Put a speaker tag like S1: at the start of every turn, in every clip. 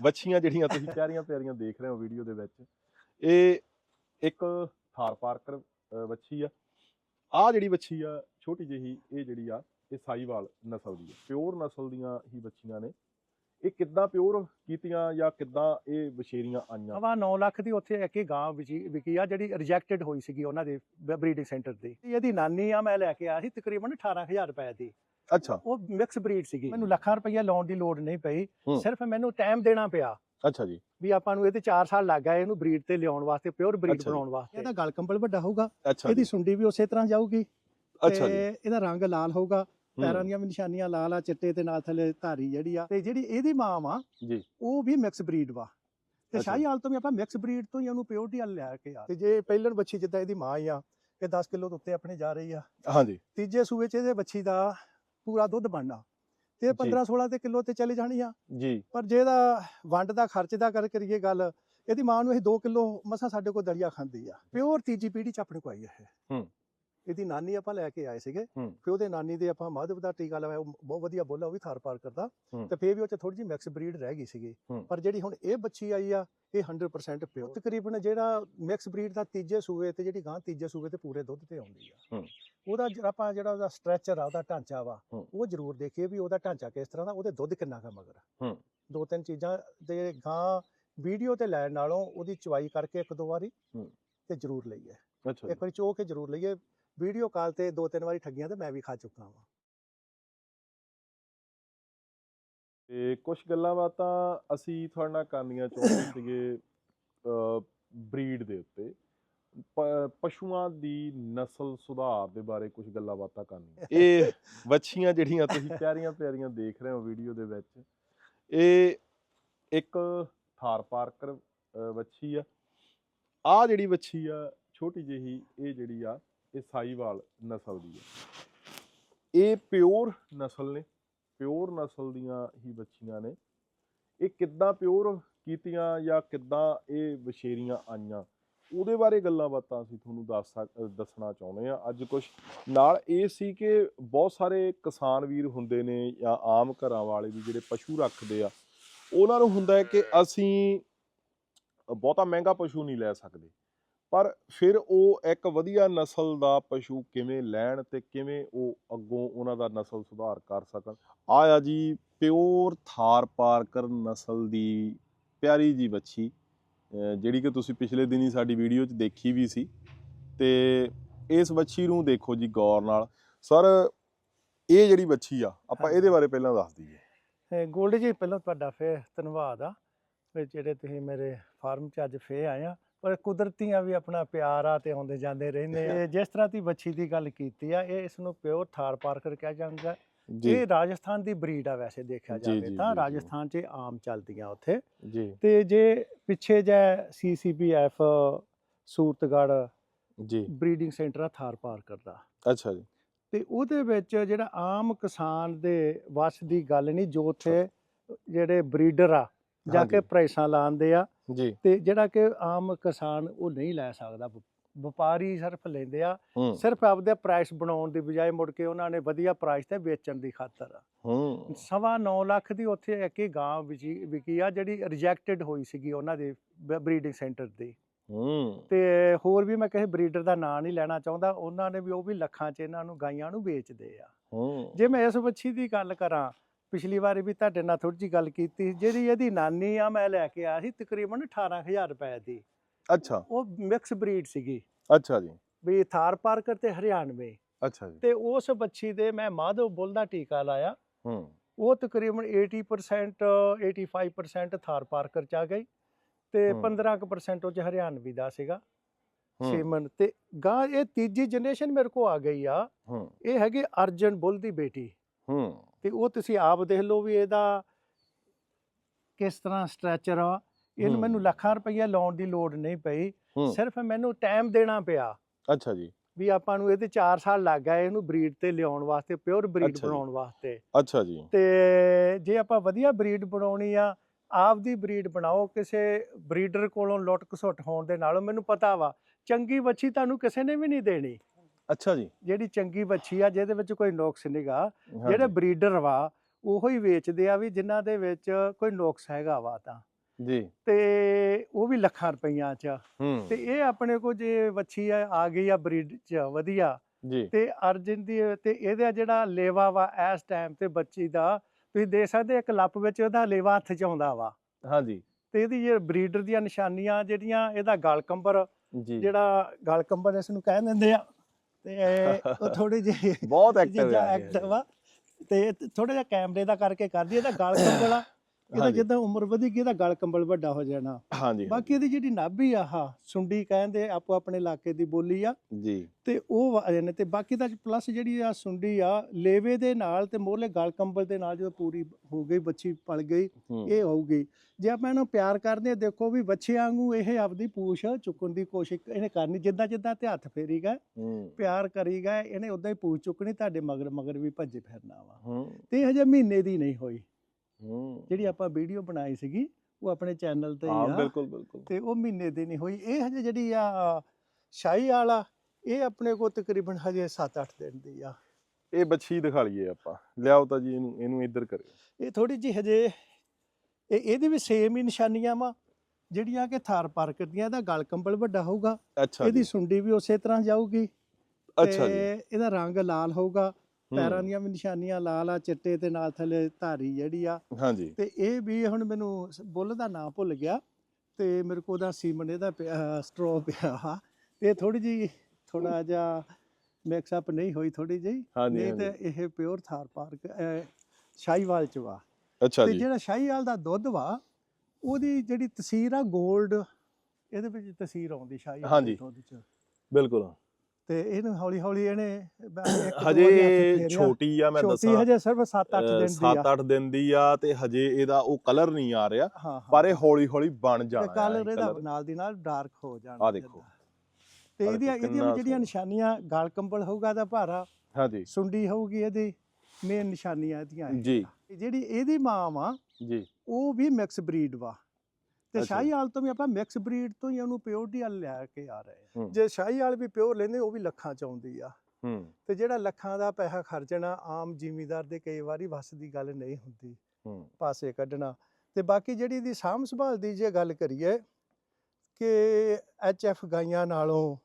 S1: ਵੱਛੀਆਂ ਜਿਹੜੀਆਂ ਤੁਸੀਂ ਪਿਆਰੀਆਂ ਪਿਆਰੀਆਂ ਦੇਖ ਰਹੇ ਹੋ ਵੀਡੀਓ ਦੇ ਵਿੱਚ, ਇਹ ਇੱਕ ਥਾਰ ਪਾਰਕਰ ਵੱਛੀ ਆ। ਆ ਜਿਹੜੀ ਵੱਛੀ ਆ, ਛੋਟੀ ਜਿਹੀ, ਇਹ ਜਿਹੜੀ ਆ, ਇਹ ਸਾਈਵਾਲ ਨਸਲ ਦੀ ਹੈ ਪਿਓਰ ਨਸਲ ਦੀਆਂ ਹੀ ਵੱਛੀਆਂ ਨੇ। ਇਹ ਕਿੱਦਾਂ ਪਿਓਰ ਕੀਤੀਆਂ ਜਾਂ ਕਿੱਦਾਂ ਇਹ ਵਛੇਰੀਆਂ ਆਈਆਂ?
S2: ਹਵਾ 9 ਲੱਖ ਦੀ ਉੱਥੇ ਇੱਕ ਹੀ ਗਾਂ ਵਿਕੀ ਆ, ਜਿਹੜੀ ਰਿਜੈਕਟਡ ਹੋਈ ਸੀਗੀ ਉਹਨਾਂ ਦੇ ਬਰੀਡਿੰਗ ਸੈਂਟਰ ਤੇ। ਇਹਦੀ ਨਾਨੀ ਆ, ਮੈਂ ਲੈ ਕੇ ਆਇਆ ਸੀ, ਤਕਰੀਬਨ 18000 ਰੁਪਏ ਦੀ।
S1: ਅੱਛਾ।
S2: ਉਹ ਮਿਕਸ ਬਰੀਡ ਸੀਗੀ। ਮੈਨੂੰ ਲੱਖਾਂ ਰੁਪਏ ਲਾਉਣ ਦੀ ਲੋੜ ਨਹੀਂ ਪਈ।
S1: ਹੂੰ।
S2: ਸਿਰਫ ਮੈਨੂੰ ਟਾਈਮ ਦੇਣਾ ਪਿਆ।
S1: ਅੱਛਾ ਜੀ।
S2: ਵੀ ਆਪਾਂ ਨੂੰ ਇਹਦੇ 4 ਸਾਲ ਲੱਗ ਗਏ ਇਹਨੂੰ ਬਰੀਡ ਤੇ ਲਿਆਉਣ ਵਾਸਤੇ ਪਿਓਰ ਬਰੀਡ
S1: ਅੱਛਾ ਜੀ।
S2: ਬਣਾਉਣ ਵਾਸਤੇ। ਇਹਦਾ ਗਲ ਕੰਬਲ ਵੱਡਾ ਹੋਊਗਾ।
S1: ਅੱਛਾ
S2: ਇਹਦੀ
S1: ਜੀ
S2: ਸੁੰਡੀ ਵੀ ਉਸੇ ਤਰ੍ਹਾਂ ਜਾਊਗੀ।
S1: ਅੱਛਾ
S2: ਤੇ
S1: ਜੀ।
S2: ਇਹਦਾ ਰੰਗ ਲਾਲ ਹੋਊਗਾ।
S1: ਹੂੰ,
S2: ਪੈਰਾਂ ਦੀਆਂ ਵੀ ਨਿਸ਼ਾਨੀਆਂ ਲਾਲ ਆ ਚਿੱਟੇ ਤੇ ਨਾਲ ਥੱਲੇ ਧਾਰੀ ਜਿਹੜੀ ਆ। ਤੇ ਜਿਹੜੀ ਇਹਦੀ ਮਾਂ ਵਾ
S1: ਜੀ।
S2: ਉਹ ਵੀ ਮਿਕਸ ਬਰੀਡ ਵਾ। ਤੇ
S1: ਅੱਛਾ।
S2: ਸ਼ਾਹੀ ਹਾਲ ਤੋਂ ਵੀ ਆਪਾਂ ਮਿਕਸ ਬਰੀਡ ਤੋਂ ਹੀ ਉਹਨੂੰ ਪਿਓਰਟੀ ਵਾਲ ਲੈ ਕੇ ਆ। ਤੇ ਜੇ ਪਹਿਲਣ ਬੱਚੀ ਜਿੱਦਾਂ ਇਹਦੀ ਮਾਂ ਹੀ ਆ ਇਹ 10 ਕਿਲੋ ਤੋਂ ਉੱਤੇ ਆਪਣੇ ਜਾ ਰਹੀ ਆ।
S1: ਹਾਂਜੀ।
S2: ਤੀਜੇ ਸੂਏ ਚ ਇਹਦੇ ਬੱਚੀ ਦਾ ਪੂਰਾ ਦੁੱਧ ਬਣਨਾ। ਤੇ
S1: ਜੀ।
S2: 15 16 ਤੇ ਕਿਲੋ ਤੇ ਚਲੀ ਜਾਣੀ ਆ।
S1: ਜੀ।
S2: ਪਰ ਜੇ ਇਹਦਾ ਵੰਡ ਦਾ ਖਰਚ ਦਾ ਕਰ ਕਰੀਏ ਗੱਲ ਇਹਦੀ ਮਾਂ ਨੂੰ ਇਹ 2 ਕਿਲੋ ਮਸਾਂ ਸਾਡੇ ਕੋਲ ਦਲੀਆ ਖਾਂਦੀ ਆ। ਪਿਓਰ ਤੀਜੀ ਪੀੜ੍ਹੀ ਚ ਆਪਣੇ ਕੋਲ ਆਈ ਹੈ
S1: ਹੂੰ।
S2: ਇਹਦੀ ਨਾਨੀ ਆਪਾਂ ਲੈ ਕੇ ਆਏ ਸੀਗੇ। ਫਿਰ ਉਹਦੇ ਨਾਨੀ ਦੇ ਆਪਾਂ ਮਾਧਵ ਦਾ ਟੀਕਾ ਲਵਾਇਆ ਉਹ ਬਹੁਤ ਵਧੀਆ ਬੋਲਾ ਉਹ ਵੀ ਥਾਰ ਪਾਰ ਕਰਦਾ। ਤੇ ਫੇਰ ਵੀ ਉਹ ਚ ਥੋੜੀ ਜਿਹੀ ਮਿਕਸ ਬਰੀਡ ਰਹਿ ਗਈ ਸੀਗੀ। ਪਰ ਜਿਹੜੀ ਹੁਣ ਇਹ ਬੱਚੀ ਆਈ ਆ ਇਹ 100% ਪਿਓਰ ਤਕਰੀਬਨ ਜਿਹੜਾ ਮਿਕਸ ਬਰੀਡ ਦਾ ਤੀਜੇ ਸੂਏ ਤੇ ਜਿਹੜੀ ਗਾਂ ਤੀਜੇ ਸੂਏ ਤੇ ਪੂਰੇ ਦੁੱਧ ਤੇ ਆਉਂਦੀ ਆ। ਉਹਦਾ ਜਿਹੜਾ ਆਪਾਂ ਜਿਹੜਾ ਉਹਦਾ ਸਟ੍ਰੈਚਰ ਆ ਉਹਦਾ ਢਾਂਚਾ ਵਾ। ਉਹ ਜ਼ਰੂਰ ਦੇਖੀਏ ਵੀ ਉਹਦਾ ਢਾਂਚਾ ਕਿਸ ਤਰ੍ਹਾਂ ਦਾ ਉਹਦੇ ਦੁੱਧ ਕਿੰਨਾ ਕਾ ਮਗਰ। ਦੋ ਤਿੰਨ ਚੀਜ਼ਾਂ ਦੇ ਗਾਂ ਵੀਡੀਓ ਤੇ ਲੈਣ ਨਾਲੋਂ ਉਹਦੀ ਚਵਾਈ ਕਰਕੇ ਇੱਕ ਦੋ ਵਾਰੀ। ਤੇ ਜ਼ਰੂਰ ਲਈਏ ਇੱਕ ਵਾਰੀ ਚੋ ਕੇ ਜ਼ਰੂਰ ਲਈਏ ਵੀਡੀਓ ਕਾਲ ਤੇ ਦੋ ਤਿੰਨ ਵਾਰੀ ਠੱਗੀਆਂ ਤੇ ਮੈਂ ਵੀ ਖਾ ਚੁੱਕਾ ਹਾਂ
S1: ਤੇ ਕੁਝ ਗੱਲਾਂ ਬਾਤਾਂ ਅਸੀਂ ਤੁਹਾਡੇ ਨਾਲ ਕਰਨੀਆਂ ਚਾਹੁੰਦੇ ਸੀਗੇ ਬਰੀਡ ਦੇ ਉੱਤੇ। ਪਸ਼ੂਆਂ ਦੀ ਨਸਲ ਸੁਧਾਰ ਦੇ ਬਾਰੇ ਕੁਝ ਗੱਲਾਂ ਬਾਤਾਂ ਕਰਨੀਆਂ। ਇਹ ਵੱਛੀਆਂ ਜਿਹੜੀਆਂ ਤੁਸੀਂ ਪਿਆਰੀਆਂ ਪਿਆਰੀਆਂ ਦੇਖ ਰਹੇ ਹੋ ਵੀਡੀਓ ਦੇ ਵਿੱਚ ਇਹ ਇੱਕ ਥਾਰ ਪਾਰਕਰ ਵੱਛੀ ਆ। ਆ ਜਿਹੜੀ ਵੱਛੀ ਆ ਛੋਟੀ ਜਿਹੀ ਇਹ ਜਿਹੜੀ ਆ ਇਹ ਸਾਈਵਾਲ ਨਸਲ ਦੀ ਆ ਇਹ ਪਿਓਰ ਨਸਲ ਨੇ, ਪਿਓਰ ਨਸਲ ਦੀਆਂ ਹੀ ਬੱਚੀਆਂ ਨੇ। ਇਹ ਕਿੱਦਾਂ ਪਿਓਰ ਕੀਤੀਆਂ ਜਾਂ ਕਿੱਦਾਂ ਇਹ ਵਛੇਰੀਆਂ ਆਈਆਂ, ਉਹਦੇ ਬਾਰੇ ਗੱਲਾਂ ਬਾਤਾਂ ਅਸੀਂ ਤੁਹਾਨੂੰ ਦੱਸ ਸਕ- ਦੱਸਣਾ ਚਾਹੁੰਦੇ ਆ ਅੱਜ ਕੁਝ ਨਾਲ ਇਹ ਸੀ ਕਿ ਬਹੁਤ ਸਾਰੇ ਕਿਸਾਨ ਵੀਰ ਹੁੰਦੇ ਨੇ ਜਾਂ ਆਮ ਘਰਾਂ ਵਾਲੇ ਵੀ ਜਿਹੜੇ ਪਸ਼ੂ ਰੱਖਦੇ ਆ, ਉਹਨਾਂ ਨੂੰ ਹੁੰਦਾ ਹੈ ਕਿ ਅਸੀਂ ਬਹੁਤਾ ਮਹਿੰਗਾ ਪਸ਼ੂ ਨਹੀਂ ਲੈ ਸਕਦੇ। ਪਰ ਫਿਰ ਉਹ ਇੱਕ ਵਧੀਆ ਨਸਲ ਦਾ ਪਸ਼ੂ ਕਿਵੇਂ ਲੈਣ ਤੇ ਕਿਵੇਂ ਉਹ ਅੱਗੋਂ ਉਹਨਾਂ ਦਾ ਨਸਲ ਸੁਧਾਰ ਕਰ ਸਕਣ। ਆ ਆ ਜੀ ਪਿਓਰ ਥਾਰ ਪਾਰਕਰ ਨਸਲ ਦੀ ਪਿਆਰੀ ਜੀ ਬੱਚੀ ਜਿਹੜੀ ਕਿ ਤੁਸੀਂ ਪਿਛਲੇ ਦਿਨੀ ਸਾਡੀ ਵੀਡੀਓ 'ਚ ਦੇਖੀ ਵੀ ਸੀ। ਤੇ ਇਸ ਬੱਚੀ ਨੂੰ ਦੇਖੋ ਜੀ ਗੌਰ ਨਾਲ। ਸਰ ਇਹ ਜਿਹੜੀ ਬੱਚੀ ਆ ਆਪਾਂ। ਇਹਦੇ ਬਾਰੇ ਪਹਿਲਾਂ ਦੱਸ ਦਈਏ।
S2: ਗੋਲਡ ਜੀ ਪਹਿਲਾਂ ਤੁਹਾਡਾ ਫੇਰ ਧੰਨਵਾਦ ਆ ਵੀ ਜਿਹੜੇ ਤੁਸੀਂ ਮੇਰੇ ਫਾਰਮ 'ਚ ਅੱਜ ਫੇਰ ਆਏ ਆ। ਪਰ ਕੁਦਰਤੀਆਂ ਵੀ ਆਪਣਾ ਪਿਆਰ ਆ ਤੇ ਆਉਂਦੇ ਜਾਂਦੇ ਰਹਿੰਦੇ ਆ। ਜਿਸ ਤਰ੍ਹਾਂ ਦੀ ਬੱਚੀ ਦੀ ਗੱਲ ਕੀਤੀ ਆ ਇਹ ਇਸ ਨੂੰ ਪਿਓਰ ਥਾਰ ਪਾਰਕਰ ਕਿਹਾ ਜਾਂਦਾ। ਇਹ ਰਾਜਸਥਾਨ ਦੀ ਬਰੀਡ ਆ ਵੈਸੇ ਦੇਖਿਆ ਜਾਵੇ ਤਾਂ। ਰਾਜਸਥਾਨ 'ਚ ਆਮ ਚੱਲਦੀਆਂ ਉੱਥੇ।
S1: ਜੀ।
S2: ਤੇ ਜੇ ਪਿੱਛੇ ਜੇ ਸੀਸੀਪੀਐਫ ਸੂਰਤਗੜ
S1: ਜੀ।
S2: ਬਰੀਡਿੰਗ ਸੈਂਟਰ ਆ ਥਾਰ ਪਾਰਕਰ ਦਾ।
S1: ਅੱਛਾ ਜੀ।
S2: ਤੇ ਉਹਦੇ ਵਿੱਚ ਜਿਹੜਾ ਆਮ ਕਿਸਾਨ ਦੇ ਵੱਸ ਦੀ ਗੱਲ ਨਹੀਂ ਜੋ ਉੱਥੇ ਜਿਹੜੇ ਬਰੀਡਰ ਆ ਜਾ ਕੇ। ਪ੍ਰਾਈਸਾਂ ਲਾਉਂਦੇ ਆ
S1: ਜੀ।
S2: ਤੇ ਜਿਹੜਾ ਕਿ ਆਮ ਕਿਸਾਨ ਉਹ ਨਹੀਂ ਲੈ ਸਕਦਾ। ਵਪਾਰੀ ਸਿਰਫ ਲੈਂਦੇ ਆ ਸਿਰਫ ਆਪਦੇ ਪ੍ਰਾਈਸ ਬਣਾਉਣ ਦੀ ਬਜਾਏ ਮੁੜ ਕੇ ਉਹਨਾਂ ਨੇ ਵਧੀਆ ਪ੍ਰਾਈਸ ਤੇ ਵੇਚਣ ਦੀ ਖਾਤਰ।
S1: ਹੂੰ।
S2: ਸਵਾ 9 ਲੱਖ ਦੀ ਉੱਥੇ ਇੱਕ ਹੀ ਗਾਂ ਵਿਕੀ ਆ ਜਿਹੜੀ ਰਿਜੈਕਟਡ ਹੋਈ ਸੀਗੀ ਉਹਨਾਂ ਦੇ ਬਰੀਡਿੰਗ ਸੈਂਟਰ ਦੀ।
S1: ਹੂੰ।
S2: ਤੇ ਹੋਰ ਵੀ ਮੈਂ ਕਿਸੇ ਬਰੀਡਰ ਦਾ ਨਾਂ ਨਹੀਂ ਲੈਣਾ ਚਾਹੁੰਦਾ ਉਹਨਾਂ ਨੇ ਵੀ ਉਹ ਵੀ ਲੱਖਾਂ 'ਚ ਇਹਨਾਂ ਨੂੰ ਗਾਈਆਂ ਨੂੰ ਵੇਚਦੇ ਆ।
S1: ਹੂੰ।
S2: ਜੇ ਮੈਂ ਇਸ ਵੱਛੀ ਦੀ ਗੱਲ ਕਰਾਂ ਪਿਛਲੀ ਵਾਰੀ ਵੀ ਤੁਹਾਡੇ ਨਾਲ ਥੋੜੀ ਜੀ ਗੱਲ ਕੀਤੀ ਜਿਹੜੀ ਇਹਦੀ ਨਾਨੀ ਆ ਮੈਂ ਲੈ ਕੇ ਆਇਆ ਸੀ ਤਕਰੀਬਨ 18000 ਰੁਪਏ ਦੀ।
S1: ਅੱਛਾ।
S2: ਉਹ ਮਿਕਸ ਬਰੀਡ ਸੀਗੀ।
S1: ਅੱਛਾ ਜੀ।
S2: ਵੀ ਥਾਰ ਪਾਰਕਰ ਤੇ ਹਰਿਆਣਵੇ।
S1: ਅੱਛਾ ਜੀ।
S2: ਤੇ ਉਸ ਬੱਚੀ ਦੇ ਮੈਂ ਮਾਧਵ ਬੁੱਲ ਦਾ ਟੀਕਾ ਲਾਇਆ।
S1: ਹੂੰ।
S2: ਉਹ ਤਕਰੀਬਨ 80% 85% ਥਾਰ ਪਾਰਕਰ ਚ ਆ ਗਈ ਤੇ
S1: ਹੂੰ।
S2: 15% ਉਹ ਚ ਹਰਿਆਣਵੀ ਦਾ ਸੀਗਾ। ਸੀਮਨ ਤੇ ਗਾਂ ਇਹ ਤੀਜੀ ਜਨਰੇਸ਼ਨ ਮੇਰੇ ਕੋ ਆ ਗਈ ਆ।
S1: ਹੂੰ।
S2: ਇਹ ਹੈਗੀ ਅਰਜਨ ਬੁੱਲ ਦੀ ਬੇਟੀ।
S1: ਹੂੰ।
S2: ਤੇ ਉਹ ਤੁਸੀਂ ਆਪ ਦੇਖ ਲਓ ਵੀ ਇਹਦਾ ਕਿਸ ਤਰ੍ਹਾਂ ਸਟ੍ਰੈਚਰ ਆ। ਇਹਨੂੰ। ਮੈਨੂੰ ਲੱਖਾਂ ਰੁਪਈਆ ਲਾਉਣ ਦੀ ਲੋੜ ਨਹੀਂ ਪਈ। ਸਿਰਫ ਮੈਨੂੰ ਟਾਈਮ ਦੇਣਾ ਪਿਆ।
S1: ਅੱਛਾ ਜੀ।
S2: ਵੀ ਆਪਾਂ ਨੂੰ ਇਹਦੇ 4 ਸਾਲ ਲੱਗ ਗਏ ਇਹਨੂੰ ਬਰੀਡ ਤੇ ਲਿਆਉਣ ਵਾਸਤੇ ਪਿਓਰ ਬਰੀਡ। ਬਣਾਉਣ ਵਾਸਤੇ।
S1: ਅੱਛਾ ਜੀ।
S2: ਤੇ ਜੇ ਆਪਾਂ ਵਧੀਆ ਬਰੀਡ ਬਣਾਉਣੀ ਆ ਆਪਦੀ ਬਰੀਡ ਬਣਾਓ ਕਿਸੇ ਬਰੀਡਰ ਕੋਲੋਂ ਲੁੱਟ ਘਸੁੱਟ ਹੋਣ ਦੇ ਨਾਲੋਂ ਮੈਨੂੰ ਪਤਾ ਵਾ। ਚੰਗੀ ਵੱਛੀ ਤੁਹਾਨੂੰ ਕਿਸੇ ਨੇ ਵੀ ਨਹੀਂ ਦੇਣੀ।
S1: ਅੱਛਾ ਜੀ।
S2: ਜਿਹੜੀ ਚੰਗੀ ਵੱਛੀ ਆ ਜਿਹਦੇ ਵਿੱਚ ਕੋਈ ਨੁਕਸ ਨਹੀਂਗਾ ਜਿਹੜੇ ਬਰੀਡਰ ਵਾ ਉਹੋ ਹੀ ਵੇਚਦੇ ਆ ਵੀ ਜਿਨ੍ਹਾਂ ਦੇ ਵਿੱਚ ਕੋਈ ਨੁਕਸ ਹੈਗਾ ਵਾ ਤਾਂ।
S1: ਜੀ।
S2: ਤੇ ਉਹ ਵੀ ਲੱਖਾਂ ਰੁਪਈਆਂ ਚ। ਤੇ ਇਹ ਆਪਣੇ ਕੋ ਜੇ ਵੱਛੀ ਆ ਆ ਗਈ ਆ ਬਰੀਡ ਚ ਵਧੀਆ।
S1: ਜੀ।
S2: ਤੇ ਅਰਜਨ ਦੀ ਤੇ ਇਹਦਾ ਜਿਹੜਾ ਲੇਵਾ ਵਾ ਇਸ ਟਾਈਮ ਤੇ ਬੱਚੀ ਦਾ ਤੁਸੀਂ ਦੇਖ ਸਕਦੇ ਇੱਕ ਲੱਪ ਵਿੱਚ ਉਹਦਾ ਲੇਵਾ ਹੱਥ ਚ ਆਉਂਦਾ ਵਾ।
S1: ਹਾਂਜੀ।
S2: ਤੇ ਇਹਦੀ ਜੇ ਬਰੀਡਰ ਦੀਆਂ ਨਿਸ਼ਾਨੀਆਂ ਜਿਹੜੀਆਂ ਇਹਦਾ ਗਲ ਕੰਬਰ ਜਿਹੜਾ ਗਲ ਕੰਬਰ ਇਸ ਨੂੰ ਕਹਿ ਦਿੰਦੇ ਆ ਤੇ ਉਹ ਥੋੜੀ ਜਿਹੀ
S1: ਬਹੁਤ ਐਕਟਿਵ
S2: ਆ। ਤੇ ਥੋੜਾ ਜਿਹਾ ਕੈਮਰੇ ਦਾ ਕਰਕੇ ਕਰਦੀ ਇਹਦਾ ਗਲ ਕੰਬਲ ਇਹਦਾ। ਜਿੱਦਾਂ ਉਮਰ ਵਧੇਗੀ ਇਹਦਾ ਗਲ ਕੰਬਲ ਵੱਡਾ ਹੋ ਜਾਣਾ।
S1: ਹਾਂਜੀ
S2: ਬਾਕੀ ਇਹਦੀ ਜਿਹੜੀ ਨਾਭੀ ਆ ਆਹ ਸੁੰਡੀ ਕਹਿੰਦੇ ਆਪੋ ਆਪਣੇ ਇਲਾਕੇ ਦੀ ਬੋਲੀ ਆ।
S1: ਜੀ।
S2: ਤੇ ਉਹ ਨੇ ਤੇ ਬਾਕੀ ਦਾ ਪਲੱਸ ਜਿਹੜੀ ਆ ਸੁੰਡੀ ਆ ਲੇਵੇ ਦੇ ਨਾਲ ਤੇ ਮੋਰਲੇ ਗਲ ਕੰਬਲ ਦੇ ਨਾਲ ਜਦੋਂ ਪੂਰੀ ਹੋ ਗਈ ਬੱਚੀ ਪਲ ਗਈ ਇਹ ਹੋਊਗੀ। ਜੇ ਆਪਾਂ ਇਹਨੂੰ ਪਿਆਰ ਕਰਦੇ ਆ ਦੇਖੋ ਵੀ ਬੱਚੇ ਵਾਂਗੂ ਇਹ ਆਪਦੀ ਪੂਛ ਚੁੱਕਣ ਦੀ ਕੋਸ਼ਿਸ਼ ਇਹਨੇ ਕਰਨੀ ਜਿੱਦਾਂ ਜਿੱਦਾਂ ਤੇ ਹੱਥ ਫੇਰੀਗਾ ਪਿਆਰ ਕਰੀਗਾ ਇਹਨੇ ਉਦਾਂ ਹੀ ਪੂਛ ਚੁੱਕਣੀ ਤੁਹਾਡੇ ਮਗਰ ਮਗਰ ਵੀ ਭੱਜੇ ਫਿਰਨਾ ਵਾ। ਤੇ ਹਜੇ ਮਹੀਨੇ ਦੀ ਨਹੀਂ ਹੋਈ। ਜਿਹੜੀ ਆਪਾਂ ਵੀਡੀਓ ਬਣਾਈ ਸੀਗੀ ਉਹ ਆਪਣੇ ਚੈਨਲ ਤੇ ਹੀ
S1: ਬਿਲਕੁਲ ਬਿਲਕੁਲ।
S2: ਤੇ ਉਹ ਮਹੀਨੇ ਦੀ ਨਹੀਂ ਹੋਈ। ਇਹ ਹਜੇ ਜਿਹੜੀ ਆ ਸ਼ਾਹੀ ਵਾਲਾ ਇਹ ਆਪਣੇ ਕੋ ਤਕਰੀਬਨ ਹਜੇ 7-8 ਦਿਨ ਦੀ ਆ।
S1: ਇਹ ਬੱਚੀ ਦਿਖਾ ਲਈਏ ਆਪਾਂ। ਲਿਆਓ ਤਾਂ ਜੀ ਇਹਨੂੰ ਇਹਨੂੰ ਇੱਧਰ ਕਰਿਓ।
S2: ਇਹ ਥੋੜੀ ਜਿਹੀ ਹਜੇ ਇਹ ਇਹਦੀ ਵੀ ਸੇਮ ਹੀ ਨਿਸ਼ਾਨੀਆਂ ਵਾ ਜਿਹੜੀਆਂ ਕਿ ਥਾਰ ਪਾਰ ਕਰਦੀਆਂ ਇਹਦਾ ਗਲ ਕੰਬਲ ਵੱਡਾ ਹੋਊਗਾ। ਇਹਦੀ
S1: ਜੀ।
S2: ਸੁੰਡੀ ਵੀ ਉਸੇ ਤਰ੍ਹਾਂ ਜਾਊਗੀ।
S1: ਅੱਛਾ ਜੀ।
S2: ਇਹਦਾ ਰੰਗ ਲਾਲ ਹੋਊਗਾ। ਪੈਰਾਂ ਦੀਆਂ ਵੀ ਨਿਸ਼ਾਨੀਆਂ ਲਾਲ ਆ ਚਿੱਟੇ ਤੇ ਨਾਲ ਥੱਲੇ ਧਾਰੀ ਜਿਹੜੀ ਆ।
S1: ਹਾਂਜੀ।
S2: ਤੇ ਇਹ ਵੀ ਹੁਣ ਮੈਨੂੰ ਬੁੱਲ ਦਾ ਨਾਂ ਭੁੱਲ ਗਿਆ ਤੇ ਮੇਰੇ ਕੋਲ ਦਾ ਸੀਮਨ ਇਹਦਾ ਸਟ੍ਰੋ ਪਿਆ ਹਾ ਤੇ ਥੋੜੀ ਜੀ ਥੋੜਾ ਜਿਹਾ ਮਿਕਸ ਅਪ ਨਹੀਂ ਹੋਈ ਥੋੜੀ ਜਿਹੀ। ਨਹੀਂ ਤੇ ਇਹ ਪਿਓਰ ਥਾਰ ਪਾਰਕ ਸ਼ਾਹੀਵਾਲ ਚ ਵਾ।
S1: ਅੱਛਾ
S2: ਤੇ
S1: ਜੀ।
S2: ਜਿਹੜਾ ਸ਼ਾਹੀਵਾਲ ਦਾ ਦੁੱਧ ਵਾ ਉਹਦੀ ਜਿਹੜੀ ਤਸੀਰ ਆ 골ਡ ਇਹਦੇ ਵਿੱਚ ਤਸੀਰ ਆਉਂਦੀ ਸ਼ਾਹੀਵਾਲ ਦੁੱਧ ਚ।
S1: ਬਿਲਕੁਲ।
S2: ਤੇ ਇਹਨੂੰ ਹੌਲੀ ਹੌਲੀ ਇਹਨੇ ਬ- ਇੱਕ ਦੋ
S1: ਹਜੇ
S2: ਵਾਰੀ ਹੱਥ ਫੇਰਿਆ।
S1: ਛੋਟੀ ਆ ਮੈਂ
S2: ਛੋਟੀ
S1: ਦੱਸਾਂ
S2: ਹਜੇ ਸਿਰਫ 7-8 ਦਿਨ ਦੀ ਆ
S1: 7-8 ਦਿਨ ਦੀ ਆ ਤੇ ਹਜੇ ਇਹਦਾ ਉਹ ਕਲਰ ਨਹੀਂ ਆ ਰਿਹਾ
S2: ਹਾਂ
S1: ਪਰ ਇਹ ਹੌਲੀ ਹੌਲੀ ਬਣ ਜਾਣਾ
S2: ਤੇ
S1: ਹੈ
S2: ਕਲਰ
S1: ਇਹ
S2: ਇਹਦਾ
S1: colour।
S2: ਨਾਲ ਦੀ ਨਾਲ ਡਾਰਕ ਹੋ ਜਾਣਾ
S1: ਆਹ ਦੇਖੋ।
S2: ਤੇ
S1: ਆਹ
S2: ਇਹਦੀਆਂ
S1: ਦੇਖੋ
S2: ਇਹਦੀਆਂ
S1: ਕਿੰਨਾ
S2: ਜਿਹੜੀਆਂ
S1: ਸੋਹਣਾ।
S2: ਨਿਸ਼ਾਨੀਆਂ ਗਲ ਕੰਬਲ ਹੋਊਗਾ ਦਾ ਭਾਰਾ
S1: ਹਾਂਜੀ
S2: ਸੁੰਡੀ ਹੋਊਗੀ ਇਹਦੀ ਮੇਨ ਨਿਸ਼ਾਨੀਆਂ ਇਹਦੀਆਂ ਇਹ।
S1: ਜੀ
S2: ਜਿਹੜੀ ਇਹਦੀ ਮਾਂ ਵਾ
S1: ਜੀ
S2: ਉਹ ਵੀ ਮਿਕਸ ਬਰੀਡ ਵਾ ਤੇ। ਸ਼ਾਹੀ ਵਾਲ ਤੋਂ ਵੀ ਆਪਾਂ ਮਿਕਸ ਬਰੀਡ ਤੋਂ ਹੀ ਉਹਨੂੰ ਪਿਓਰਟੀ ਵਾਲ ਲੈ ਕੇ ਆ ਰਹੇ। ਜੇ ਸ਼ਾਹੀ ਵਾਲ ਵੀ ਪਿਓਰ ਲੈਂਦੇ ਉਹ ਵੀ ਲੱਖਾਂ ਚ ਆਉਂਦੀ ਆ।
S1: ਹੂੰ।
S2: ਤੇ ਜਿਹੜਾ ਲੱਖਾਂ ਦਾ ਪੈਸਾ ਖਰਚਣਾ ਆਮ ਜ਼ਿਮੀਦਾਰ ਦੇ ਕਈ ਵਾਰੀ ਵੱਸ ਦੀ ਗੱਲ ਨਹੀਂ ਹੁੰਦੀ।
S1: ਹੂੰ।
S2: ਪਾਸੇ ਕੱਢਣਾ। ਤੇ ਬਾਕੀ ਜਿਹੜੀ ਦੀ ਸਾਂਭ ਸੰਭਾਲ ਦੀ ਜੇ ਗੱਲ ਕਰੀਏ ਕਿ ਐਚ ਐਫ ਗਾਈਆਂ ਨਾਲੋਂ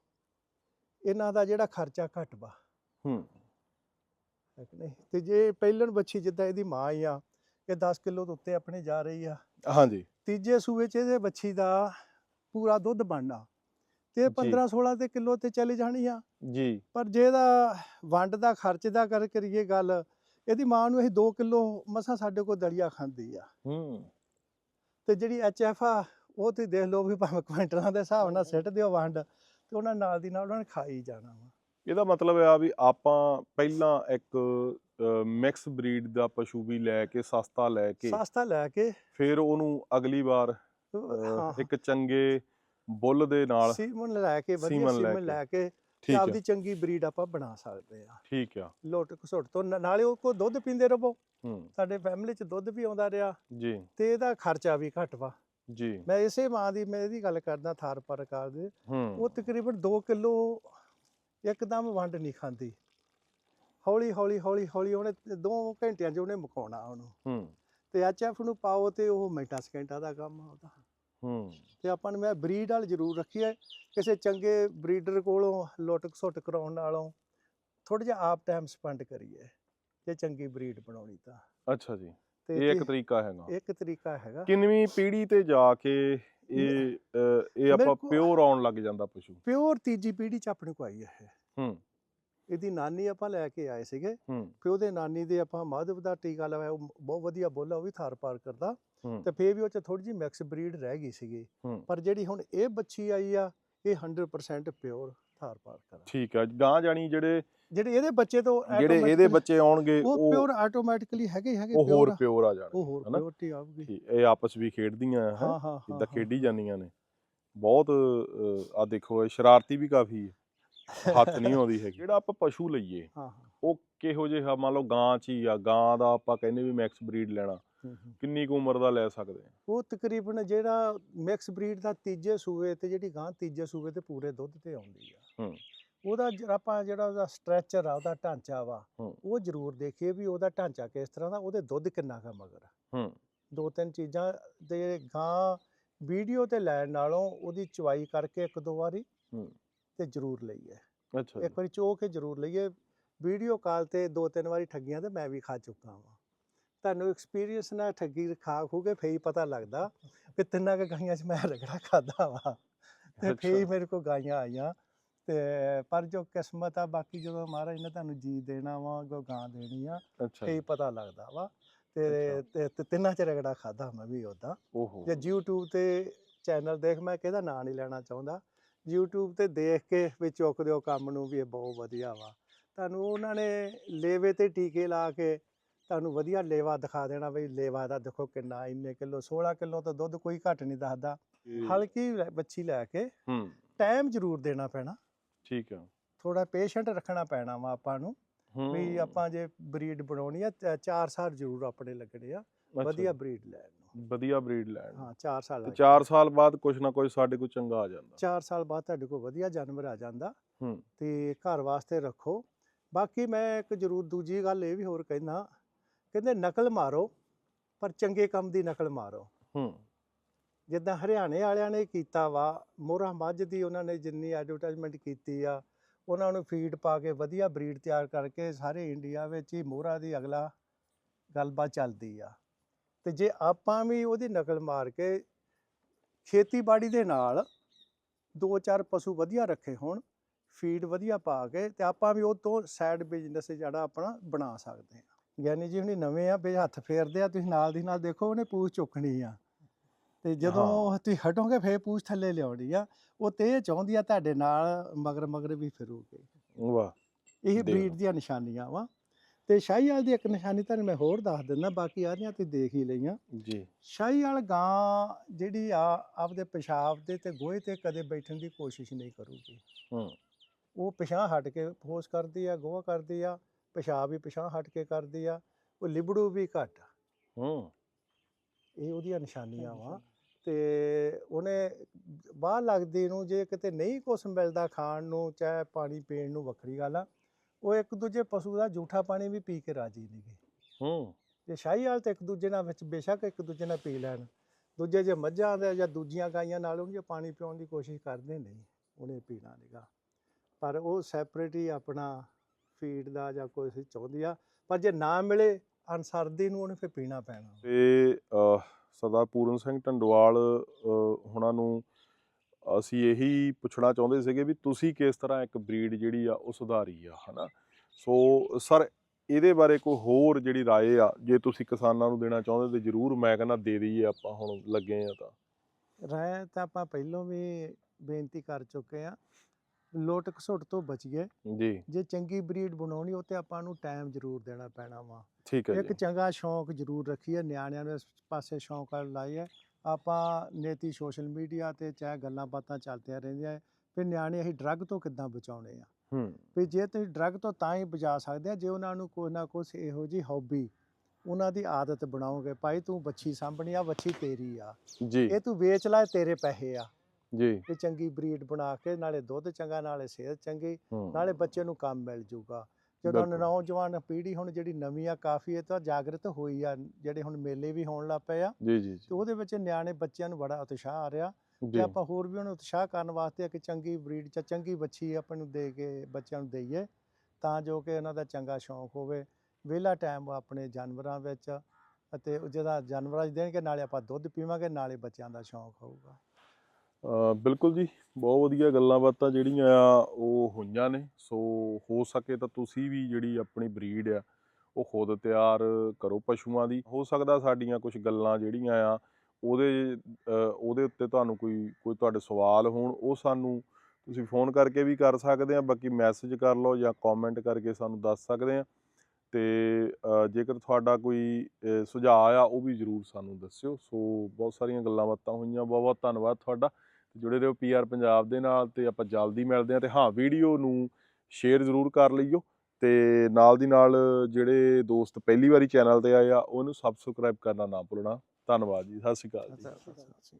S2: ਇਹਨਾਂ ਦਾ ਜਿਹੜਾ ਖਰਚਾ ਘੱਟ ਵਾ।
S1: ਹੂੰ।
S2: ਕਿ ਤੇ ਜੇ ਪਹਿਲਣ ਬੱਚੀ ਜਿੱਦਾਂ ਇਹਦੀ ਮਾਂ ਹੀ ਆ ਇਹ 10 ਕਿਲੋ ਤੋਂ ਉੱਤੇ ਆਪਣੇ ਜਾ ਰਹੀ ਆ।
S1: ਹਾਂਜੀ।
S2: ਤੀਜੇ ਸੂਏ ਚ ਇਹਦੇ ਬੱਚੀ ਦਾ ਪੂਰਾ ਦੁੱਧ ਬਣਨਾ। ਤੇ 15 16 ਤੇ ਕਿਲੋ ਤੇ ਚਲੀ ਜਾਣੀ ਆ।
S1: ਜੀ।
S2: ਪਰ ਜੇ ਇਹਦਾ ਵੰਡ ਦਾ ਖਰਚ ਦਾ ਕਰ ਕਰੀਏ ਗੱਲ ਇਹਦੀ ਮਾਂ ਨੂੰ ਅਸੀਂ 2 ਕਿਲੋ ਮਸਾ ਸਾਡੇ ਕੋਲ ਦਲੀਆ ਖਾਂਦੀ ਆ।
S1: ਹੂੰ।
S2: ਤੇ ਜਿਹੜੀ ਐਚ ਐਫ ਆ ਉਹ ਤੇ ਦੇਖ ਲਓ ਵੀ ਭਾਵੇਂ ਕੁਇੰਟਲਾਂ ਦੇ ਹਿਸਾਬ ਨਾਲ ਸਿੱਟ ਦਿਓ ਵੰਡ ਤੇ ਉਹਨਾਂ ਨਾਲ ਦੀ ਨਾਲ ਉਹਨਾਂ ਨੇ ਖਾਈ ਜਾਣਾ ਵਾ।
S1: ਇਹਦਾ ਮਤਲਬ ਆ ਵੀ ਆਪਾਂ ਪਹਿਲਾਂ ਇੱਕ ਮਿਕਸ ਬਰੀਡ ਦਾ ਪਸ਼ੂ ਵੀ ਲੈ ਕੇ ਸਸਤਾ ਲੈ ਕੇ।
S2: ਸਸਤਾ ਲੈ ਕੇ।
S1: ਫਿਰ ਉਹਨੂੰ ਅਗਲੀ ਵਾਰ ਇੱਕ ਚੰਗੇ ਬੁੱਲ ਦੇ ਨਾਲ
S2: ਸੀਮਨ ਲੈ ਕੇ ਵਧੀਆ
S1: ਸੀਮਨ ਲੈ ਕੇ। ਠੀਕ
S2: ਆਪਦੀ ਚੰਗੀ ਬਰੀਡ ਆਪਾਂ ਬਣਾ ਸਕਦੇ ਆ
S1: ਠੀਕ ਆ।
S2: ਲੋਟ ਘਸੁੱਟ ਤੋਂ ਨਾਲੇ ਉਹ ਕੋ ਦੁੱਧ ਪੀਂਦੇ ਰਹੋ ਸਾਡੇ ਫੈਮਿਲੀ ਚ ਦੁੱਧ ਵੀ ਆਉਂਦਾ ਰਿਹਾ।
S1: ਜੀ।
S2: ਤੇ ਇਹਦਾ ਖਰਚਾ ਵੀ ਘੱਟ ਵਾ।
S1: ਜੀ।
S2: ਮੈਂ ਇਸੇ ਮਾਂ ਦੀ ਮੈਂ ਇਹਦੀ ਗੱਲ ਕਰਦਾ ਥਾਰ ਪ੍ਰਕਾਰ ਦੇ ਉਹ ਤਕਰੀਬਨ 2 ਕਿਲੋ ਇੱਕਦਮ ਵੰਡ ਨਹੀਂ ਖਾਂਦੀ। ਹੌਲੀ ਹੌਲੀ ਹੌਲੀ ਹੌਲੀ ਉਹਨੇ 2 ਘੰਟਿਆਂ 'ਚ ਉਹਨੇ ਮੁਕਾਉਣਾ ਉਹਨੂੰ।
S1: ਹੂੰ।
S2: ਤੇ ਐਚਐਫ ਨੂੰ ਪਾਓ ਤੇ ਉਹ ਮਿੰਟਾਂ ਸਕਿੰਟਾਂ ਦਾ ਕੰਮ ਆ ਉਹਦਾ।
S1: ਹੂੰ।
S2: ਤੇ ਆਪਾਂ ਨੂੰ ਮੈਂ ਬਰੀਡ ਵਾਲ ਜ਼ਰੂਰ ਰੱਖੀ ਹੈ ਕਿਸੇ ਚੰਗੇ ਬਰੀਡਰ ਕੋਲੋਂ ਲੁੱਟ ਘਸੁੱਟ ਕਰਾਉਣ ਨਾਲੋਂ ਥੋੜਾ ਜਿਹਾ ਆਪ ਟਾਈਮ ਸਪੈਂਡ ਕਰੀਏ ਜੇ ਚੰਗੀ ਬਰੀਡ ਬਣਾਉਣੀ ਤਾਂ।
S1: ਅੱਛਾ ਜੀ। ਇਹ ਇੱਕ ਤਰੀਕਾ ਹੈਗਾ।
S2: ਇੱਕ ਤਰੀਕਾ ਹੈਗਾ।
S1: ਕਿੰਨਵੀਂ ਪੀੜ੍ਹੀ ਤੇ ਜਾ ਕੇ ਇਹ ਇਹ ਆਪਾਂ ਪਿਓਰ ਆਉਣ ਲੱਗ ਜਾਂਦਾ ਪਸ਼ੂ।
S2: ਪਿਓਰ ਤੀਜੀ ਪੀੜ੍ਹੀ ਚ ਆਪਣੇ ਕੋ ਆਈ ਹੈ।
S1: ਹੂੰ।
S2: ਇਹਦੀ ਨਾਨੀ ਆਪਾਂ ਲੈ ਕੇ ਆਏ ਸੀਗੇ। ਫਿਰ ਉਹਦੇ ਨਾਨੀ ਦੇ ਆਪਾਂ ਮਾਧਵ ਦਾ ਟੀਕਾ ਲਵਾਇਆ ਉਹ ਬਹੁਤ ਵਧੀਆ ਬੋਲਾ ਉਹ ਵੀ ਥਾਰ ਪਾਰ ਕਰਦਾ। ਤੇ ਫੇਰ ਵੀ ਉਹ ਚ ਥੋੜੀ ਜਿਹੀ ਮਿਕਸ ਬਰੀਡ ਰਹਿ ਗਈ ਸੀਗੀ। ਪਰ ਜਿਹੜੀ ਹੁਣ ਇਹ ਬੱਚੀ ਆਈ ਆ ਇਹ 100% ਪਿਓਰ ਥਾਰ ਪਾਰ ਕਰ।
S1: ਠੀਕ ਆ ਗਾਂ ਜਾਣੀ ਜਿਹੜੇ
S2: ਜਿਹੜੇ ਇਹਦੇ ਬੱਚੇ ਤੋਂ
S1: ਜਿਹੜੇ ਇਹਦੇ ਬੱਚੇ ਆਉਣਗੇ
S2: ਉਹ ਪਿਓਰ ਆਟੋਮੈਟਿਕਲੀ ਹੈਗੇ ਹੈਗੇ
S1: ਉਹ ਹੋਰ। ਪਿਓਰ ਆ। ਜਾਣਗੇ
S2: ਉਹ ਹੋਰ? ਪਿਓਰਟੀ
S1: ਠੀਕ, ਇਹ ਆਪਸ ਵੀ ਖੇਡਦੀਆਂ ਹੈ? ਜਿੱਦਾਂ ਖੇਡੀ ਜਾਂਦੀਆਂ ਨੇ। ਬਹੁਤ ਆ ਦੇਖੋ ਇਹ ਸ਼ਰਾਰਤੀ ਵੀ ਕਾਫੀ ਹੈ। ਹੱਥ ਨਹੀਂ ਆਉਂਦੀ ਹੈਗੀ ਜਿਹੜਾ ਆਪਾਂ ਪਸ਼ੂ ਲਈਏ
S2: ਹਾਂ
S1: ਉਹ ਕਿਹੋ ਜਿਹਾ ਮੰਨ ਲਓ ਗਾਂ ਚ ਹੀ ਆ ਗਾਂ ਦਾ ਆਪਾਂ ਕਹਿੰਦੇ ਵੀ ਮੈਕਸ ਬਰੀਡ ਲੈਣਾ। ਕਿੰਨੀ ਕੁ ਉਮਰ ਦਾ ਲੈ ਸਕਦੇ ਆ
S2: ਉਹ ਤਕਰੀਬਨ ਜਿਹੜਾ ਮਿਕਸ ਬਰੀਡ ਦਾ ਤੀਜੇ ਸੂਏ ਤੇ ਜਿਹੜੀ ਗਾਂ ਤੀਜੇ ਸੂਏ ਤੇ ਪੂਰੇ ਦੁੱਧ ਤੇ ਆਉਂਦੀ ਆ
S1: ਹੂੰ।
S2: ਉਹਦਾ ਆਪਾਂ ਜਿਹੜਾ ਉਹਦਾ ਸਟ੍ਰੈਚਰ ਆ ਉਹਦਾ ਢਾਂਚਾ ਵਾ। ਉਹ ਜ਼ਰੂਰ ਦੇਖੀਏ ਵੀ ਉਹਦਾ ਢਾਂਚਾ ਕਿਸ ਤਰ੍ਹਾਂ ਦਾ ਉਹਦੇ ਦੁੱਧ ਕਿੰਨਾ ਕਾ ਮਗਰ
S1: ਹੂੰ
S2: ਦੋ ਤਿੰਨ ਚੀਜ਼ਾਂ ਦੇ ਗਾਂ ਵੀਡੀਓ ਤੇ ਲੈਣ ਨਾਲੋਂ ਉਹਦੀ ਚਵਾਈ ਕਰਕੇ ਇੱਕ ਦੋ ਵਾਰੀ
S1: ਹੂੰ।
S2: ਤੇ ਜ਼ਰੂਰ ਲਈਏ।
S1: ਅੱਛਾ
S2: ਇੱਕ ਵਾਰੀ ਚੋ ਕੇ ਜ਼ਰੂਰ ਲਈਏ। ਵੀਡੀਓ ਕਾਲ ਤੇ ਦੋ ਤਿੰਨ ਵਾਰੀ ਠੱਗੀਆਂ ਤੇ ਮੈਂ ਵੀ ਖਾ ਚੁੱਕਾ ਹਾਂ ਤੁਹਾਨੂੰ ਐਕਸਪੀਰੀਅੰਸ ਨਾਲ ਠੱਗੀ ਖਾ ਖੂ ਕੇ ਫੇਰ ਹੀ ਪਤਾ ਲੱਗਦਾ ਵੀ ਤਿੰਨਾਂ ਕੁ ਗਾਈਆਂ 'ਚ ਮੈਂ ਰਗੜਾ ਖਾਦਾ ਵਾ। ਤੇ
S1: ਅੱਛਾ।
S2: ਮੇਰੇ ਕੋਲ ਗਾਈਆਂ ਆਈਆਂ। ਤੇ ਪਰ ਜੋ ਕਿਸਮਤ ਆ ਬਾਕੀ ਜਦੋਂ ਮਹਾਰਾਜ ਨੇ ਤੁਹਾਨੂੰ ਜੀ ਦੇਣਾ ਵਾ ਕੋ ਗਾਂ ਦੇਣੀ ਆ
S1: ਜੀ।
S2: ਪਤਾ ਲੱਗਦਾ ਵਾ। ਤੇ ਤਿੰਨਾਂ 'ਚ ਰਗੜਾ ਖਾਦਾ ਮੈਂ ਵੀ ਉਹਦਾ ਜੇ YouTube ਤੇ ਚੈਨਲ ਦੇਖ ਮੈਂ ਕਿਹਦਾ ਨਾਂ ਨਹੀਂ ਲੈਣਾ ਚਾਹੁੰਦਾ। YouTube ਤੇ ਦੇਖ ਕੇ ਵੀ ਚੁੱਕ ਦਿਓ ਕੰਮ ਨੂੰ ਵੀ ਇਹ ਬਹੁਤ ਵਧੀਆ ਵਾ। ਤੁਹਾਨੂੰ ਉਹਨਾਂ ਨੇ ਲੇਵੇ ਤੇ ਟੀਕੇ ਲਾ ਕੇ ਤੁਹਾਨੂੰ ਵਧੀਆ ਲੇਵਾ ਦਿਖਾ ਦੇਣਾ ਵੀ ਲੇਵਾ ਦਾ ਦੇਖੋ ਕਿੰਨਾ ਇੰਨੇ ਕਿਲੋ 16 ਕਿਲੋ ਤਾਂ ਦੁੱਧ ਕੋਈ ਘੱਟ ਨਹੀਂ ਦੱਸਦਾ। ਹਲਕੀ ਬੱਚੀ ਲੈ ਕੇ
S1: ਹੂੰ।
S2: ਟਾਈਮ ਜ਼ਰੂਰ ਦੇਣਾ ਪੈਣਾ।
S1: ਠੀਕ ਆ।
S2: ਥੋੜਾ ਪੇਸ਼ੈਂਟ ਰੱਖਣਾ ਪੈਣਾ ਵਾ ਆਪਾਂ ਨੂੰ ਵੀ ਆਪਾਂ ਜੇ ਬਰੀਡ ਬਣਾਉਣੀ ਆ 4 ਸਾਲ ਜ਼ਰੂਰ ਆਪਣੇ ਲੱਗਣੇ ਆ। ਵਧੀਆ ਬਰੀਡ ਲੈਣ।
S1: ਵਧੀਆ ਬਰੀਡ ਲੈਣ।
S2: ਹਾਂ 4 ਸਾਲ
S1: ਤੇ
S2: ਲੱਗ
S1: 4 ਸਾਲ ਬਾਅਦ ਕੁਛ ਨਾ ਕੁਛ ਸਾਡੇ ਕੋਲ ਚੰਗਾ ਆ ਜਾਂਦਾ।
S2: 4 ਸਾਲ ਬਾਅਦ ਤੁਹਾਡੇ ਕੋਲ ਵਧੀਆ ਜਾਨਵਰ ਆ ਜਾਂਦਾ।
S1: ਹੂੰ।
S2: ਤੇ ਘਰ ਵਾਸਤੇ ਰੱਖੋ। ਬਾਕੀ ਮੈਂ ਇੱਕ ਜ਼ਰੂਰ ਦੂਜੀ ਗੱਲ ਇਹ ਵੀ ਹੋਰ ਕਹਿਣਾ ਕਹਿੰਦੇ ਨਕਲ ਮਾਰੋ ਪਰ ਚੰਗੇ ਕੰਮ ਦੀ ਨਕਲ ਮਾਰੋ।
S1: ਹੂੰ।
S2: ਜਿੱਦਾਂ ਹਰਿਆਣੇ ਵਾਲਿਆਂ ਨੇ ਕੀਤਾ ਵਾ ਮੋਹਰਾ ਮੱਝ ਦੀ ਉਹਨਾਂ ਨੇ ਜਿੰਨੀ ਐਡਵਰਟਾਈਜ਼ਮੈਂਟ ਕੀਤੀ ਆ ਉਹਨਾਂ ਨੂੰ ਫੀਡ ਪਾ ਕੇ ਵਧੀਆ ਬਰੀਡ ਤਿਆਰ ਕਰਕੇ ਸਾਰੇ ਇੰਡੀਆ ਵਿੱਚ ਹੀ ਮੋਹਰਾ ਦੀ ਅਗਲਾ ਗੱਲਬਾਤ ਚੱਲਦੀ ਆ। ਤੇ ਜੇ ਆਪਾਂ ਵੀ ਉਹਦੀ ਨਕਲ ਮਾਰ ਕੇ ਖੇਤੀਬਾੜੀ ਦੇ ਨਾਲ ਦੋ ਚਾਰ ਪਸ਼ੂ ਵਧੀਆ ਰੱਖੇ ਹੋਣ ਫੀਡ ਵਧੀਆ ਪਾ ਕੇ ਤੇ ਆਪਾਂ ਵੀ ਉਹ ਤੋਂ ਸਾਈਡ ਬਿਜ਼ਨਸ ਜਿਹੜਾ ਆਪਣਾ ਬਣਾ ਸਕਦੇ ਹਾਂ। ਗਿਆਨੀ ਜੀ ਹੁਣੀ ਨਵੇਂ ਆ ਵੀ ਹੱਥ ਫੇਰਦੇ ਆ ਤੁਸੀਂ ਨਾਲ ਦੀ ਨਾਲ ਦੇਖੋ ਉਹਨੇ ਪੂਛ ਚੁੱਕਣੀ ਆ। ਤੇ ਜਦੋਂ
S1: ਹਾਂ।
S2: ਤੁਸੀਂ ਹਟੋਗੇ ਫੇਰ ਪੂਛ ਥੱਲੇ ਲਿਆਉਣੀ ਆ। ਉਹ ਤੇ ਇਹ ਚਾਹੁੰਦੀ ਆ ਤੁਹਾਡੇ ਨਾਲ ਮਗਰ ਮਗਰ ਵੀ ਫਿਰੂਗੇ।
S1: ਵਾਹ।
S2: ਇਹ ਬਰੀਡ। ਦੀਆਂ ਨਿਸ਼ਾਨੀਆਂ ਵਾ। ਤੇ ਸ਼ਾਹੀਵਾਲ ਦੀ ਇੱਕ ਨਿਸ਼ਾਨੀ ਤੁਹਾਨੂੰ ਮੈਂ ਹੋਰ ਦੱਸ ਦਿੰਦਾ ਬਾਕੀ ਆਰੀਆਂ ਤੁਸੀਂ ਦੇਖ ਹੀ ਲਈਆਂ।
S1: ਜੀ।
S2: ਸ਼ਾਹੀਵਾਲ ਗਾਂ ਜਿਹੜੀ ਆ ਆਪਦੇ ਪਿਸ਼ਾਬ ਦੇ ਤੇ ਗੋਹੇ ਤੇ ਕਦੇ ਬੈਠਣ ਦੀ ਕੋਸ਼ਿਸ਼ ਨਹੀਂ ਕਰੂਗੀ।
S1: ਹੂੰ।
S2: ਉਹ ਪਿਛਾਂ ਹਟ ਕੇ ਫੋਸ ਕਰਦੀ ਆ ਗੋਹਾ ਕਰਦੀ ਆ ਪਿਸ਼ਾਬ ਵੀ ਪਿਛਾਂ ਹਟ ਕੇ ਕਰਦੀ ਆ ਉਹ ਲਿਬੜੂ ਵੀ ਘੱਟ।
S1: ਹੂੰ।
S2: ਇਹ ਉਹਦੀਆਂ ਨਿਸ਼ਾਨੀਆਂ ਵਾ। ਤੇ ਉਹਨੇ ਬਾਹਰ ਲੱਗਦੀ ਨੂੰ ਜੇ ਕਿਤੇ ਨਹੀਂ ਕੁਛ ਮਿਲਦਾ ਖਾਣ ਨੂੰ ਚਾਹੇ ਪਾਣੀ ਪੀਣ ਨੂੰ ਵੱਖਰੀ ਗੱਲ ਆ ਉਹ ਇੱਕ ਦੂਜੇ ਪਸ਼ੂ ਦਾ ਜੂਠਾ ਪਾਣੀ ਵੀ ਪੀ ਕੇ ਰਾਜੀ ਨਹੀਂਗੇ
S1: ਹੂੰ।
S2: ਜੇ ਸ਼ਾਹੀਵਾਲ ਤੇ ਇੱਕ ਦੂਜੇ ਨਾਲ ਵਿੱਚ ਬੇਸ਼ੱਕ ਇੱਕ ਦੂਜੇ ਨਾਲ ਪੀ ਲੈਣ ਦੂਜੇ ਜੇ ਮੱਝਾਂ ਦੇ ਜਾਂ ਦੂਜੀਆਂ ਗਾਈਆਂ ਨਾਲ ਉਹਨੂੰ ਜੇ ਪਾਣੀ ਪਿਉਣ ਦੀ ਕੋਸ਼ਿਸ਼ ਕਰਦੇ ਨਹੀਂ ਉਹਨੇ ਪੀਣਾ ਨਹੀਂਗਾ ਪਰ ਉਹ ਸੈਪਰੇਟ ਹੀ ਆਪਣਾ ਫੀਡ ਦਾ ਜਾਂ ਕੋਈ ਚਾਹੁੰਦੀ ਆ ਪਰ ਜੇ ਨਾ ਮਿਲੇ ਅਨਸਰਦੀ ਨੂੰ ਉਹਨੇ ਫਿਰ ਪੀਣਾ ਪੈਣਾ।
S1: ਤੇ ਸਰਦਾਰ ਪੂਰਨ ਸਿੰਘ ਢੰਡਵਾਲ ਹੁਣਾਂ ਨੂੰ ਅਸੀਂ ਇਹੀ ਪੁੱਛਣਾ ਚਾਹੁੰਦੇ ਸੀਗੇ ਵੀ ਤੁਸੀਂ ਕਿਸ ਤਰ੍ਹਾਂ ਇੱਕ ਬਰੀਡ ਜਿਹੜੀ ਆ ਉਹ ਸੁਧਾਰੀ ਆ ਹਨਾ? ਸੋ ਸਰ ਇਹਦੇ ਬਾਰੇ ਕੋਈ ਹੋਰ ਜਿਹੜੀ ਰਾਏ ਆ ਜੇ ਤੁਸੀਂ ਕਿਸਾਨਾਂ ਨੂੰ ਦੇਣਾ ਚਾਹੁੰਦੇ ਤੇ ਜਰੂਰ ਮੈਂ ਕਹਿੰਦਾ ਦੇ ਦਈਏ ਆਪਾਂ ਹੁਣ ਲੱਗੇ ਆ ਤਾਂ।
S2: ਰਾਇ ਤਾਂ ਆਪਾਂ ਪਹਿਲਾਂ ਵੀ ਬੇਨਤੀ ਕਰ ਚੁੱਕੇ ਆ ਲੋਟ ਘਸੁੱਟ ਤੋਂ ਬਚੀਏ।
S1: ਜੀ।
S2: ਜੇ ਚੰਗੀ ਬਰੀਡ ਬਣਾਉਣੀ ਉਹ ਤੇ ਆਪਾਂ ਨੂੰ ਟਾਈਮ ਜ਼ਰੂਰ ਦੇਣਾ ਪੈਣਾ ਵਾ।
S1: ਠੀਕ ਹੈ
S2: ਇੱਕ ਚੰਗਾ ਸ਼ੌਂਕ ਜ਼ਰੂਰ ਰੱਖੀਏ ਨਿਆਣਿਆਂ ਨੂੰ ਇਸ ਪਾਸੇ ਸ਼ੌਂਕ ਲਾਈਏ। ਆਪਾਂ ਨੇਤੀ ਸੋਸ਼ਲ ਮੀਡੀਆ ਤੇ ਚਾਹੇ ਗੱਲਾਂ ਬਾਤਾਂ ਚੱਲਦੀਆਂ ਰਹਿੰਦੀਆਂ ਵੀ ਨਿਆਣੇ ਅਸੀਂ ਡਰੱਗ ਤੋਂ ਕਿੱਦਾਂ ਬਚਾਉਣੇ ਆ?
S1: ਹੂੰ।
S2: ਵੀ ਜੇ ਤੁਸੀਂ ਡਰੱਗ ਤੋਂ ਤਾਂ ਹੀ ਬਚਾ ਸਕਦੇ ਆ ਜੇ ਉਹਨਾਂ ਨੂੰ ਕੋਈ ਨਾ ਕੁਛ ਇਹੋ ਜੀ ਹੌਬੀ ਉਹਨਾਂ ਦੀ ਆਦਤ ਬਣਾਓਗੇ ਭਾਈ ਤੂੰ ਬੱਚੀ ਸਾਂਭਣੀ ਆ ਬੱਚੀ ਤੇਰੀ ਆ।
S1: ਜੀ।
S2: ਇਹ ਤੂੰ ਵੇਚ ਲੈ ਤੇਰੇ ਪੈਸੇ ਆ।
S1: ਜੀ।
S2: ਵੀ ਚੰਗੀ ਬਰੀਡ ਬਣਾ ਕੇ ਨਾਲੇ ਦੁੱਧ ਚੰਗਾ ਨਾਲੇ ਸਿਹਤ ਚੰਗੀ ਨਾਲੇ ਬੱਚੇ ਨੂੰ ਕੰਮ ਮਿਲ ਜੂਗਾ। ਜਦੋਂ। ਨੌਜਵਾਨ ਪੀੜ੍ਹੀ ਹੁਣ ਜਿਹੜੀ ਨਵੀਂ ਆ ਕਾਫੀ ਇਹ ਤਾਂ ਜਾਗਰਤ ਹੋਈ ਆ ਜਿਹੜੇ ਹੁਣ ਮੇਲੇ ਵੀ ਹੋਣ ਲੱਗ ਪਏ ਆ
S1: ਜੀ ਜੀ
S2: ਤੇ ਉਹਦੇ ਵਿੱਚ ਨਿਆਣੇ ਬੱਚਿਆਂ ਨੂੰ ਬੜਾ ਉਤਸ਼ਾਹ ਆ ਰਿਹਾ ਤੇ ਆਪਾਂ ਹੋਰ ਵੀ ਉਹਨੂੰ ਉਤਸ਼ਾਹ ਕਰਨ ਵਾਸਤੇ ਇੱਕ ਚੰਗੀ ਬਰੀਡ ਚ ਚੰਗੀ ਬੱਚੀ ਆਪਾਂ ਨੂੰ ਦੇ ਕੇ ਬੱਚਿਆਂ ਨੂੰ ਦਈਏ ਤਾਂ ਜੋ ਕਿ ਉਹਨਾਂ ਦਾ ਚੰਗਾ ਸ਼ੌਂਕ ਹੋਵੇ। ਵਿਹਲਾ ਟਾਈਮ ਆਪਣੇ ਜਾਨਵਰਾਂ ਵਿੱਚ ਅਤੇ ਜਿਹਦਾ ਜਾਨਵਰਾਂ 'ਚ ਦੇਣਗੇ ਨਾਲੇ ਆਪਾਂ ਦੁੱਧ ਪੀਵਾਂਗੇ ਨਾਲੇ ਬੱਚਿਆਂ ਦਾ ਸ਼ੌਂਕ ਹੋਊਗਾ।
S1: ਬਿਲਕੁਲ ਜੀ, ਬਹੁਤ ਵਧੀਆ ਗੱਲਾਂ ਬਾਤਾਂ ਜਿਹੜੀਆਂ ਆ ਉਹ ਹੋਈਆਂ ਨੇ। ਸੋ ਹੋ ਸਕੇ ਤਾਂ ਤੁਸੀਂ ਵੀ ਜਿਹੜੀ ਆਪਣੀ ਬਰੀਡ ਆ, ਉਹ ਖੁਦ ਤਿਆਰ ਕਰੋ ਪਸ਼ੂਆਂ ਦੀ। ਹੋ ਸਕਦਾ ਸਾਡੀਆਂ ਕੁਝ ਗੱਲਾਂ ਜਿਹੜੀਆਂ ਆ, ਉਹਦੇ ਉਹਦੇ ਉੱਤੇ ਤੁਹਾਨੂੰ ਕੋਈ ਕੋਈ ਤੁਹਾਡੇ ਸਵਾਲ ਹੋਣ, ਉਹ ਸਾਨੂੰ ਤੁਸੀਂ ਫੋਨ ਕਰਕੇ ਵੀ ਕਰ ਸਕਦੇ ਆ। ਬਾਕੀ ਮੈਸੇਜ ਕਰ ਲਓ ਜਾਂ ਕਮੈਂਟ ਕਰਕੇ ਸਾਨੂੰ ਦੱਸ ਸਕਦੇ ਆ। ਤੇ ਜੇਕਰ ਤੁਹਾਡਾ ਕੋਈ ਸੁਝਾਅ ਆ, ਉਹ ਵੀ ਜਰੂਰ ਸਾਨੂੰ ਦੱਸਿਓ। ਸੋ ਬਹੁਤ ਸਾਰੀਆਂ ਗੱਲਾਂ ਬਾਤਾਂ ਹੋਈਆਂ। ਬਹੁਤ ਬਹੁਤ ਧੰਨਵਾਦ ਤੁਹਾਡਾ। ਤੇ ਜੁੜੇ ਰਹੋ ਪੀਆਰ ਪੰਜਾਬ ਦੇ ਨਾਲ ਤੇ ਆਪਾਂ ਜਲਦੀ ਮਿਲਦੇ ਹਾਂ ਤੇ ਹਾਂ ਵੀਡੀਓ ਨੂੰ ਸ਼ੇਅਰ ਜ਼ਰੂਰ ਕਰ ਲਈਓ ਤੇ ਨਾਲ ਦੀ ਨਾਲ ਜਿਹੜੇ ਦੋਸਤ ਪਹਿਲੀ ਵਾਰੀ ਚੈਨਲ ਤੇ ਆਏ ਆ, ਉਹਨੂੰ ਸਬਸਕ੍ਰਾਈਬ ਕਰਨਾ ਨਾ ਭੁੱਲਣਾ। ਧੰਨਵਾਦ ਜੀ ਸਤਿ ਸ਼੍ਰੀ ਅਕਾਲ।